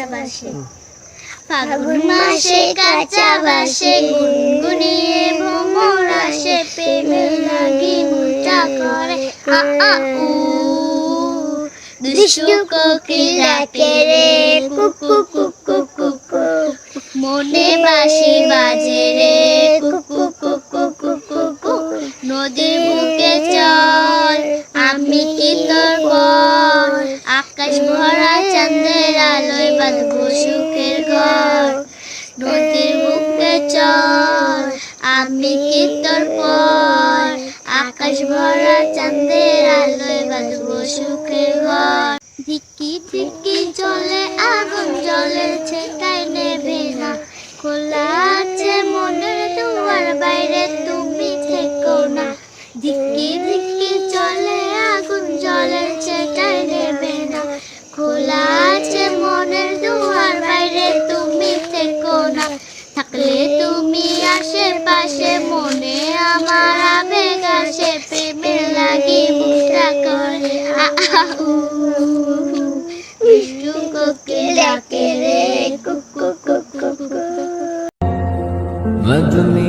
কাঁচা বাসে ফাগুন মাসে কাঁচা বাসে গুনগুনিয়ে ভ্রমর আসে প্রেমের লাগি মুটা করে। আ আ উ। দুষ্টু কোকিল ডাকে রে? কুকু কুকু কুকু মনে বাসি বাজে রে। কুকু কুকু কুকু কুকু নদীর বুকে চল আমি কি তোর বল? আকাশ ভরা চাঁদের বাঁধবো সুখের ঘর, নদীর বুকে চল। আমি কি তোর পর, আকাশ ভরা চাঁদের আলোয় বাঁধবো সুখের ঘর। ধিকি ধিকি জলে, আগুন জলে ছেটাই নেবে না। খোলা আছে মনের দুয়ার, বাইরে তুমি থেকো না। ধিকি খোলা আছে মনের দুয়ার, বাইরে তুমি থেকো না। থাকলে তুমি আশেপাশে, মনে আমার আবেগ আসে প্রেমে লাগি করে। বিষ্ণু কোকে ডাকে রে কুকু কুকু তুমি